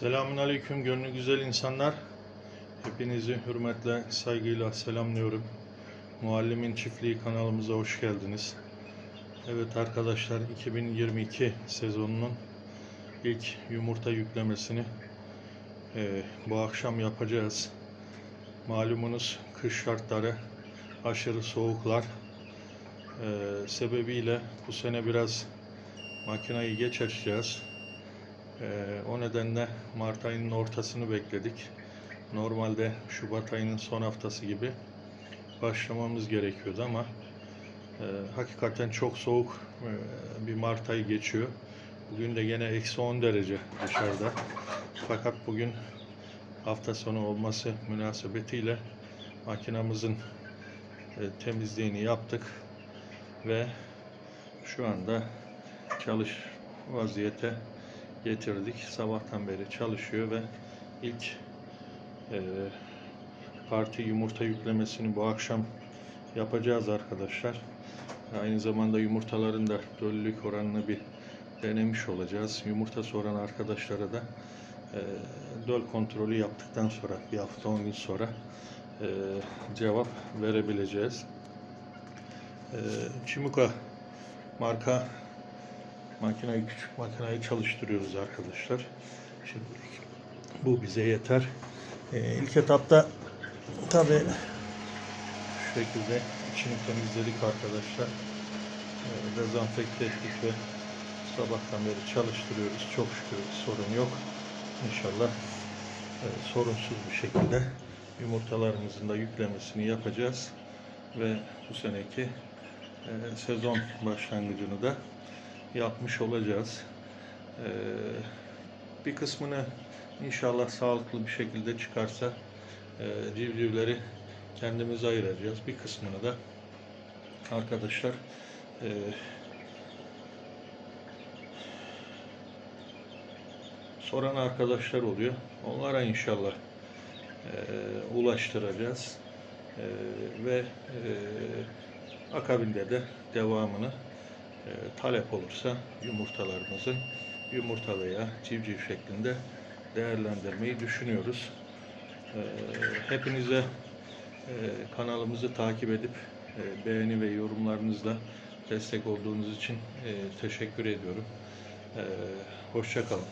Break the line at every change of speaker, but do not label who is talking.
Selamun Aleyküm gönlü güzel insanlar. Hepinizi hürmetle, saygıyla selamlıyorum. Muallimin Çiftliği kanalımıza hoş geldiniz. Evet arkadaşlar 2022 sezonunun ilk yumurta yüklemesini eee, bu akşam yapacağız. Malumunuz kış şartları, aşırı soğuklar eee, sebebiyle bu sene biraz makinayı geç açacağız. Ee, o nedenle Mart ayının ortasını bekledik. Normalde Şubat ayının son haftası gibi başlamamız gerekiyordu ama e, hakikaten çok soğuk e, bir Mart ayı geçiyor. Bugün de gene eksi 10 derece dışarıda. Fakat bugün hafta sonu olması münasebetiyle makinamızın e, temizliğini yaptık ve şu anda çalış vaziyete getirdik. Sabahtan beri çalışıyor ve ilk e, parti yumurta yüklemesini bu akşam yapacağız arkadaşlar. Aynı zamanda yumurtaların da döllülük oranını bir denemiş olacağız. Yumurta soran arkadaşlara da e, döl kontrolü yaptıktan sonra bir hafta 10 gün sonra e, cevap verebileceğiz. E, Çimuka marka makinayı küçük makinayı çalıştırıyoruz arkadaşlar. Şimdi bu bize yeter. Ee, ilk etapta tabi şu şekilde içini temizledik arkadaşlar. Ee, dezenfekte ettik ve sabahtan beri çalıştırıyoruz. Çok şükür sorun yok. İnşallah e, sorunsuz bir şekilde yumurtalarımızın da yüklemesini yapacağız ve bu seneki e, sezon başlangıcını da yapmış olacağız. Ee, bir kısmını inşallah sağlıklı bir şekilde çıkarsa e, civcivleri kendimiz ayıracağız. Bir kısmını da arkadaşlar e, soran arkadaşlar oluyor. Onlara inşallah e, ulaştıracağız. E, ve akabinde de devamını talep olursa yumurtalarımızın yumurta veya civciv şeklinde değerlendirmeyi düşünüyoruz. E, hepinize e, kanalımızı takip edip e, beğeni ve yorumlarınızla destek olduğunuz için e, teşekkür ediyorum. E, hoşça kalın.